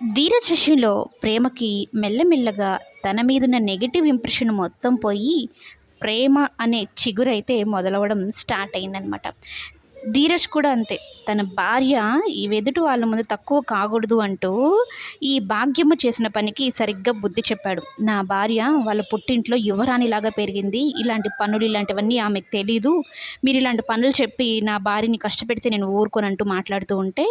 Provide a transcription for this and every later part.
ధీరజ్ విషయంలో ప్రేమకి మెల్లమెల్లగా తన మీదున్న నెగిటివ్ ఇంప్రెషన్ మొత్తం పోయి ప్రేమ అనే చిగురైతే మొదలవడం స్టార్ట్ అయిందనమాట ధీరజ్ కూడా అంతే. తన భార్య ఈ వెదుటి వాళ్ళ ముందు తక్కువ కాకూడదు అంటూ ఈ భాగ్యము చేసిన పనికి సరిగ్గా బుద్ధి చెప్పాడు. నా భార్య వాళ్ళ పుట్టింట్లో యువరాణిలాగా పెరిగింది. ఇలాంటి పనులు ఇలాంటివన్నీ ఆమెకు తెలీదు. మీరు ఇలాంటి పనులు చెప్పి నా భార్యని కష్టపెడితే నేను ఊరుకోనంటూ మాట్లాడుతూ ఉంటే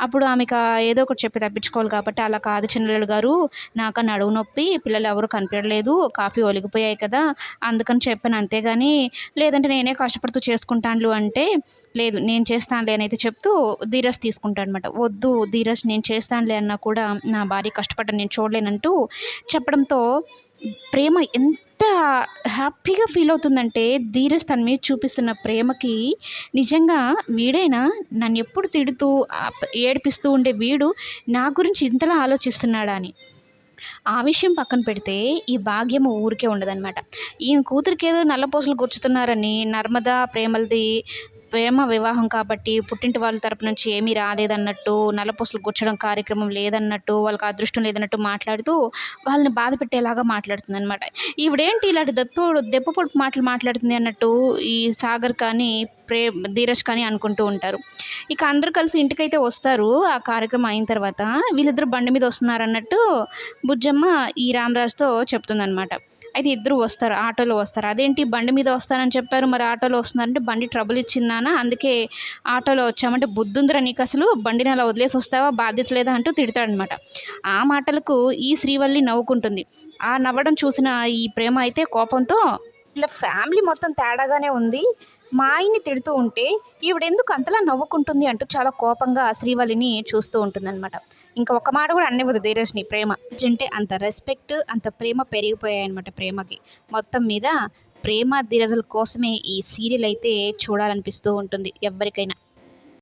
అప్పుడు ఆమెకు ఏదో ఒకటి చెప్పి తప్పించుకోవాలి కాబట్టి అలా కాదు చిన్నలు గారు. నాకు నడువు నొప్పి పిల్లలు ఎవరు కనిపించలేదు కాఫీ ఒలిగిపోయాయి కదా. అందుకని చెప్పాను అంతేగాని లేదంటే నేనే కష్టపడుతూ చేసుకుంటాను అంటే లేదు నేను చేస్తానులే అని అయితే చెప్తూ ధీరజ్ తీసుకుంటాడు అనమాట వద్దు ధీరజ్ నేను చేస్తానులే అన్నా కూడా నా భార్య కష్టపడ్డ నేను చూడలేనంటూ చెప్పడంతో ప్రేమ ఎంత హ్యాపీగా ఫీల్ అవుతుందంటే ధీరజ్ తన మీద చూపిస్తున్న ప్రేమకి నిజంగా వీడైనా? నన్ను ఎప్పుడు తిడుతూ ఏడిపిస్తూ ఉండే వీడు నా గురించి ఇంతలా ఆలోచిస్తున్నాడా? అని. ఆ విషయం పక్కన పెడితే ఈ భాగ్యము ఊరికే ఉండదన్నమాట. ఈమె కూతురికి ఏదో నల్లపూసలు గుచ్చుతున్నారని నర్మదా ప్రేమలది ప్రేమ వివాహం కాబట్టి పుట్టింటి వాళ్ళ తరపు నుంచి ఏమీ రాలేదన్నట్టు నల్లపూసలు కూర్చడం కార్యక్రమం లేదన్నట్టు వాళ్ళకి అదృష్టం లేదన్నట్టు మాట్లాడుతూ వాళ్ళని బాధ పెట్టేలాగా మాట్లాడుతుంది అనమాట ఈవిడేంటి ఇలాంటి దెప్పు పొడుపు మాటలు మాట్లాడుతుంది అన్నట్టు ఈ సాగర్ కానీ ప్రే ధీరజ్ కానీ అనుకుంటూ ఉంటారు. ఇక అందరూ కలిసి ఇంటికైతే వస్తారు. ఆ కార్యక్రమం అయిన తర్వాత వీళ్ళిద్దరు బండి మీద వస్తున్నారు అన్నట్టు బుజ్జమ్మ ఈ రామరాజుతో చెప్తుందనమాట అయితే ఇద్దరు వస్తారు ఆటోలో వస్తారు. అదేంటి? బండి మీద వస్తానని చెప్పారు. మరి ఆటోలో వస్తున్నారంటే బండి ట్రబుల్ ఇచ్చిందానా? అందుకే ఆటోలో వచ్చామంటే బుద్ధుందిరా నీకు అసలు? బండిని అలా వదిలేసి వస్తావా? బాధ్యత లేదా అంటూ తిడతాడనమాట. ఆ మాటలకు ఈ శ్రీవల్లి నవ్వుకుంటుంది. ఆ నవ్వడం చూసిన ఈ ప్రేమ అయితే కోపంతో ఇలా ఫ్యామిలీ మొత్తం తేడాగానే ఉంది. మా ఆయన్ని తిడుతూ ఉంటే ఈవిడెందుకు అంతలా నవ్వుకుంటుంది అంటూ చాలా కోపంగా శ్రీవల్లిని చూస్తూ ఉంటుందన్నమాట. ఇంకా ఒక మాట కూడా అన్నివ్వదు ధీరజ్ని ప్రేమ. అంటే అంత రెస్పెక్ట్ అంత ప్రేమ పెరిగిపోయాయి అనమాట ప్రేమకి. మొత్తం మీద ప్రేమ ధీరజుల కోసమే ఈ సీరియల్ అయితే చూడాలనిపిస్తూ ఉంటుంది. ఎవరికైనా